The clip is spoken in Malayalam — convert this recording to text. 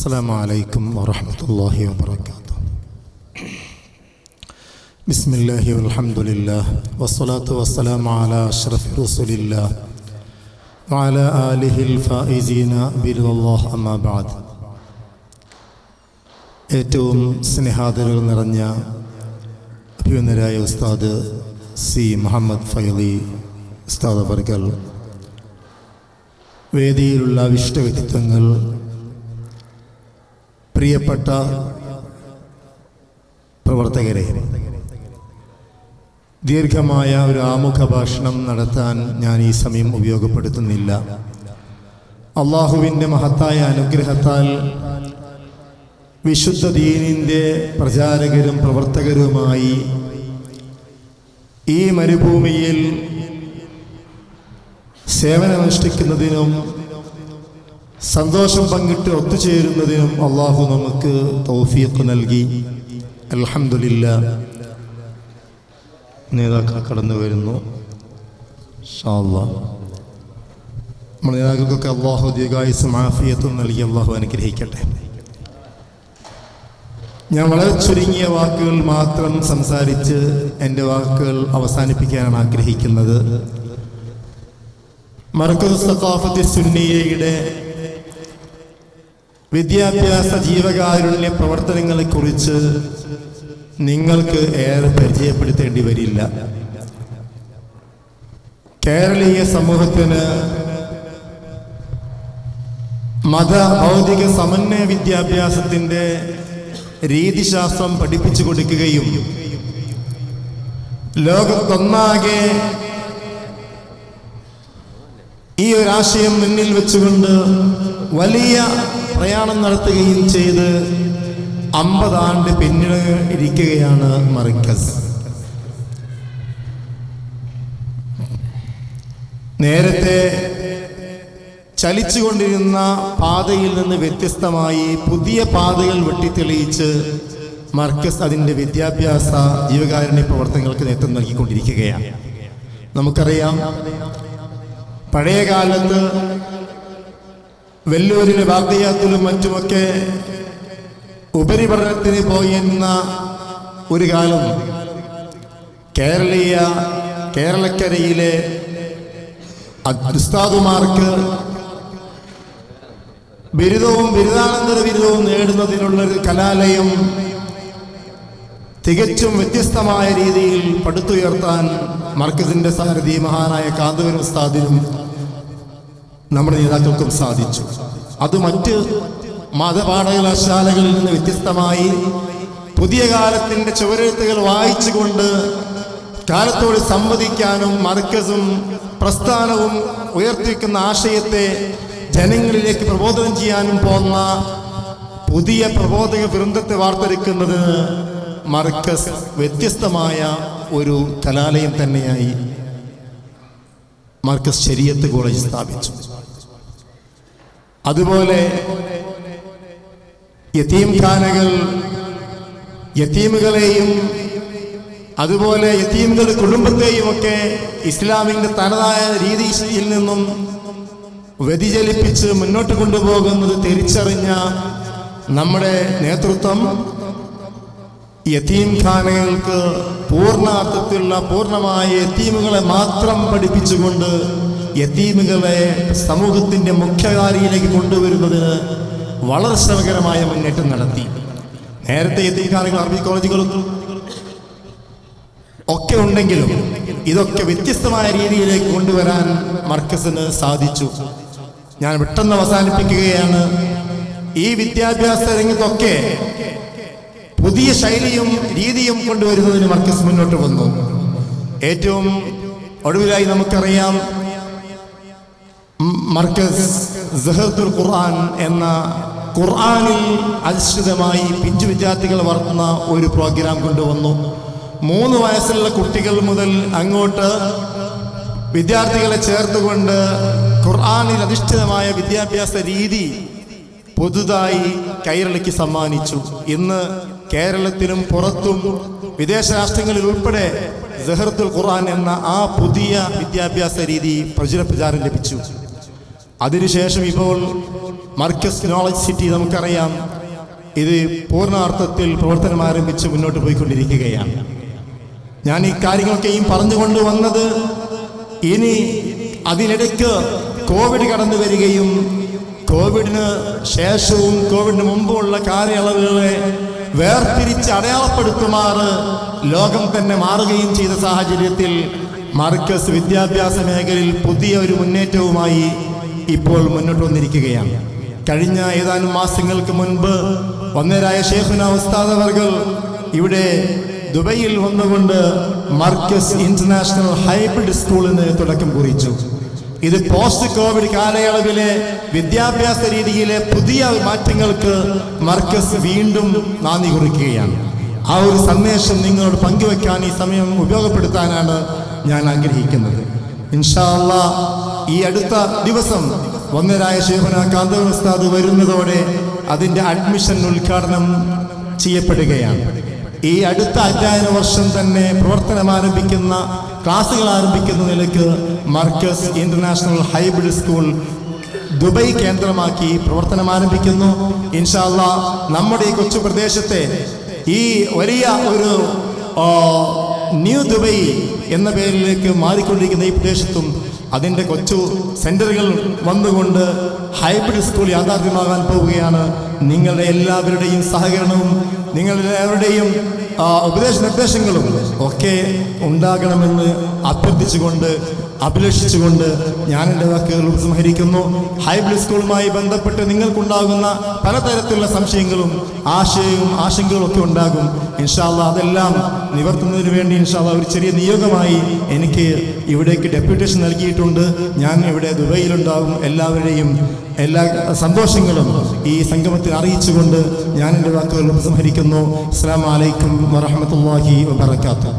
السلام عليكم ورحمة الله وبركاته بسم الله والحمد لله والصلاة والسلام على أشرف رسول الله وعلى آله الفائزين برضا الله أما بعد ഏറ്റവും സ്നേഹാദരകൾ നിറഞ്ഞ അഭിനന്ദരായ ഉസ്താദ് സി മുഹമ്മദ് ഫൈലി ഉസ്താദ് അവർകൾ വേദിയിലുള്ള വിശിഷ്ട വ്യക്തിത്വങ്ങൾ പ്രിയപ്പെട്ട പ്രവർത്തകരെ ദീർഘമായ ഒരു ആമുഖ ഭാഷണം നടത്താൻ ഞാൻ ഈ സമയം ഉപയോഗപ്പെടുത്തുന്നില്ല. അള്ളാഹുവിന്റെ മഹത്തായ അനുഗ്രഹത്താൽ വിശുദ്ധ ദീനിന്റെ പ്രചാരകരും പ്രവർത്തകരുമായി ഈ മരുഭൂമിയിൽ സേവനമനുഷ്ഠിക്കുന്നതിനും സന്തോഷം പങ്കിട്ട് ഒത്തുചേരുന്നതിനും അള്ളാഹു നമുക്ക് തൗഫീഖ് നൽകി. അലഹമില്ല നേതാക്കൾ കടന്നു വരുന്നു. നമ്മുടെ നേതാക്കൾക്കൊക്കെ അള്ളാഹു ദീർഘായുസും ആഫിയത്തും നൽകി അള്ളാഹു അനുഗ്രഹിക്കട്ടെ. ഞാൻ വളരെ ചുരുങ്ങിയ വാക്കുകൾ മാത്രം സംസാരിച്ച് എന്റെ വാക്കുകൾ അവസാനിപ്പിക്കാനാണ് ആഗ്രഹിക്കുന്നത്. മർക്കസ് സഖാഫത്തി സുന്നിയയുടെ വിദ്യാഭ്യാസ ജീവകാരുണ്യ പ്രവർത്തനങ്ങളെ കുറിച്ച് നിങ്ങൾക്ക് ഏറെ പരിചയപ്പെടുത്തേണ്ടി വരില്ല. കേരളീയ സമൂഹത്തിന് മത ഭൗതിക സമന്വയ വിദ്യാഭ്യാസത്തിന്റെ രീതിശാസ്ത്രം പഠിപ്പിച്ചു കൊടുക്കുകയും ലോകത്തൊന്നാകെ ഈ ഒരാശയം മുന്നിൽ വെച്ചുകൊണ്ട് വലിയ പ്രയാണം നടത്തുകയും ചെയ്ത് അമ്പതാണ്ട് പിന്നിട് ഇരിക്കുകയാണ് മറിക്കസ്. നേരത്തെ ചലിച്ചുകൊണ്ടിരുന്ന പാതയിൽ നിന്ന് വ്യത്യസ്തമായി പുതിയ പാതകൾ വെട്ടിത്തെളിയിച്ച് മർക്കസ് അതിന്റെ വിദ്യാഭ്യാസ ജീവകാരുണ്യ പ്രവർത്തനങ്ങൾക്ക് നേതൃത്വം നൽകിക്കൊണ്ടിരിക്കുകയാണ്. നമുക്കറിയാം പഴയ കാലത്ത് വെല്ലൂരിലെ വാഗ്ദയാത്തിലും മറ്റുമൊക്കെ ഉപരിപഠനത്തിന് പോയിരുന്ന ഒരു കാലം കേരളീയ കേരളക്കരയിലെ ഉസ്താദുമാർക്ക് ബിരുദവും ബിരുദാനന്തര ബിരുദവും നേടുന്നതിനുള്ള ഒരു കലാലയം തികച്ചും വ്യത്യസ്തമായ രീതിയിൽ പടുത്തുയർത്താൻ മർക്കസിന്റെ സാരഥി മഹാനായ കാന്തവൻ ഉസ്താദിനും നമ്മുടെ നേതാക്കൾക്കും സാധിച്ചു. അത് മറ്റ് മതപാഠകലാശാലകളിൽ നിന്ന് വ്യത്യസ്തമായി പുതിയ കാലത്തിന്റെ ചുവരെഴുത്തുകൾ വായിച്ചുകൊണ്ട് കാലത്തോട് സംവദിക്കാനും മർക്കസും പ്രസ്ഥാനവും ഉയർത്തിവെക്കുന്ന ആശയത്തെ ജനങ്ങളിലേക്ക് പ്രബോധനം ചെയ്യാനും പോന്ന പുതിയ പ്രബോധക വൃന്ദത്തെ വാർത്തെടുക്കുന്നതിന് മർക്കസ് വ്യത്യസ്തമായ ഒരു കലാലയം തന്നെയായി മർക്കസ് ശരിയത്ത് കോളേജ് സ്ഥാപിച്ചു. അതുപോലെ യത്തീംഖാനകൾ യത്തീമുകളെയും അതുപോലെ യത്തീമുകളുടെ കുടുംബത്തെയും ഒക്കെ ഇസ്ലാമിന്റെ തനതായ രീതിയിൽ നിന്നും വ്യതിചലിപ്പിച്ച് മുന്നോട്ട് കൊണ്ടുപോകുന്നത് തിരിച്ചറിഞ്ഞ നമ്മുടെ നേതൃത്വം യത്തീം പൂർണാർത്ഥത്തിലുള്ള പൂർണമായ യത്തീമുകളെ മാത്രം പഠിപ്പിച്ചുകൊണ്ട് യത്തീമുകളെ സമൂഹത്തിന്റെ മുഖ്യകാരിയിലേക്ക് കൊണ്ടുവരുന്നതിന് വളരെ ശ്രമകരമായ മുന്നേറ്റം നടത്തി. നേരത്തെ യത്തീംഖാനകൾ അറബി കോളേജുകളും ഒക്കെ ഉണ്ടെങ്കിലും ഇതൊക്കെ വ്യത്യസ്തമായ രീതിയിലേക്ക് കൊണ്ടുവരാൻ മർക്കസിന് സാധിച്ചു. ഞാൻ പെട്ടെന്ന് അവസാനിപ്പിക്കുകയാണ്. ഈ വിദ്യാഭ്യാസ രംഗത്തൊക്കെ പുതിയ ശൈലിയും രീതിയും കൊണ്ടുവരുന്നതിന് മർക്കസ് മുന്നോട്ട് വന്നു. ഏറ്റവും ഒടുവിലായി നമുക്കറിയാം മർക്കസ് ജഹദുൽ ഖുർആൻ എന്ന ഖുർആാനിൽ അധിഷ്ഠിതമായി പിഞ്ചു വിദ്യാർത്ഥികൾ വളർത്തുന്ന ഒരു പ്രോഗ്രാം കൊണ്ടുവന്നു. മൂന്ന് വയസ്സുള്ള കുട്ടികൾ മുതൽ അങ്ങോട്ട് വിദ്യാർത്ഥികളെ ചേർത്തുകൊണ്ട് ഖുർആാനിൽ അധിഷ്ഠിതമായ വിദ്യാഭ്യാസ രീതി പുതുതായി കൈരളിക്ക് സമ്മാനിച്ചു. ഇന്ന് കേരളത്തിലും പുറത്തും വിദേശ രാഷ്ട്രങ്ങളിൽ ഉൾപ്പെടെ ജഹർത്തുൽ ഖുർആൻ എന്ന ആ പുതിയ വിദ്യാഭ്യാസ രീതി പ്രചുര പ്രചാരം ലഭിച്ചു. അതിനുശേഷം ഇപ്പോൾ മർക്കസ് നോളജ് സിറ്റി നമുക്കറിയാം. ഇത് പൂർണാർത്ഥത്തിൽ പ്രവർത്തനം ആരംഭിച്ച് മുന്നോട്ട് പോയിക്കൊണ്ടിരിക്കുകയാണ്. ഞാൻ ഈ കാര്യങ്ങളൊക്കെയും പറഞ്ഞുകൊണ്ട് വന്നത് ഇനി അതിനിടയ്ക്ക് കോവിഡ് കടന്നു വരികയും കോവിഡിന് ശേഷവും കോവിഡിന് മുമ്പുമുള്ള കാലയളവുകളെ വേർതിരിച്ച് അടയാളപ്പെടുത്തുമാറ് ലോകം തന്നെ മാറുകയും ചെയ്ത സാഹചര്യത്തിൽ മാർക്കസ് വിദ്യാഭ്യാസ മേഖലയിൽ പുതിയ ഒരു മുന്നേറ്റവുമായി ഇപ്പോൾ മുന്നോട്ട് വന്നിരിക്കുകയാണ്. കഴിഞ്ഞ ഏതാനും മാസങ്ങൾക്ക് മുൻപ് ഒന്നേരായ ഷേഖുന ഉസ്താദ് അവർകൾ ഇവിടെ ദുബൈയിൽ വന്നുകൊണ്ട് മർക്കസ് ഇന്റർനാഷണൽ ഹൈബ്രിഡ് സ്കൂളിന് തുടക്കം കുറിച്ചു. ഇത് പോസ്റ്റ് കോവിഡ് കാലയളവിലെ വിദ്യാഭ്യാസ രീതിയിലെ പുതിയ മാറ്റങ്ങൾക്ക് മർക്കസ് വീണ്ടും നാന്ദി കുറിക്കുകയാണ്. ആ ഒരു സന്ദേശം നിങ്ങളോട് പങ്കുവെക്കാൻ ഈ സമയം ഉപയോഗപ്പെടുത്താനാണ് ഞാൻ ആഗ്രഹിക്കുന്നത്. ഇൻഷാല്ല ഈ അടുത്ത ദിവസം ഒന്നരായ ശേഖന കാന്തവസ്ഥാത് വരുന്നതോടെ അതിന്റെ അഡ്മിഷൻ ഉദ്ഘാടനം ചെയ്യപ്പെടുകയാണ്. ഈ അടുത്ത അധ്യയന വർഷം തന്നെ പ്രവർത്തനം ആരംഭിക്കുന്ന ക്ലാസ്സുകൾ ആരംഭിക്കുന്ന നിലയ്ക്ക് Markaz international hybrid school Dubai കേന്ദ്രമാക്കി പ്രവർത്തനം ആരംഭിക്കുന്നു. ഇൻഷാല്ല നമ്മുടെ ഈ കൊച്ചു പ്രദേശത്തെ ഈ വലിയ ഒരു ന്യൂ ദുബൈ എന്ന പേരിലേക്ക് മാറിക്കൊണ്ടിരിക്കുന്ന ഈ പ്രദേശത്തും അതിന്റെ കൊച്ചു സെന്ററുകൾ വന്നുകൊണ്ട് ഹൈബ്രിഡ് സ്കൂൾ യാഥാർത്ഥ്യമാകാൻ പോവുകയാണ്. നിങ്ങളുടെ എല്ലാവരുടെയും സഹകരണവും നിങ്ങളുടെ എല്ലാവരുടെയും ഉപദേശ നിർദ്ദേശങ്ങളും ഒക്കെ ഉണ്ടാകണമെന്ന് അഭ്യർത്ഥിച്ചുകൊണ്ട് അഭിലഷിച്ചുകൊണ്ട് ഞാൻ എന്റെ വാക്കുകൾ ഉപസംഹരിക്കുന്നു. ഹൈബ്രിഡ് സ്കൂളുമായി ബന്ധപ്പെട്ട് നിങ്ങൾക്കുണ്ടാകുന്ന പലതരത്തിലുള്ള സംശയങ്ങളും ആശയവും ആശങ്കകളും ഒക്കെ ഉണ്ടാകും. ഇൻഷാല്ല അതെല്ലാം നിവർത്തുന്നതിന് വേണ്ടി ഇൻഷാല്ല ഒരു ചെറിയ നിയോഗമായി എനിക്ക് ഇവിടേക്ക് ഡെപ്യൂട്ടേഷൻ നൽകിയിട്ടുണ്ട്. ഞാൻ ഇവിടെ ദുബൈയിലുണ്ടാകും എല്ലാവരുടെയും എല്ലാ സന്തോഷങ്ങളും ഈ സംഗമത്തിൽ അറിയിച്ചുകൊണ്ട് ഞാൻ എന്റെ വാക്കുകൾ ഉപസംഹരിക്കുന്നു. അസ്സാം വലൈക്കും വറഹമത്തല്ലാഹി വബർക്കാത്തു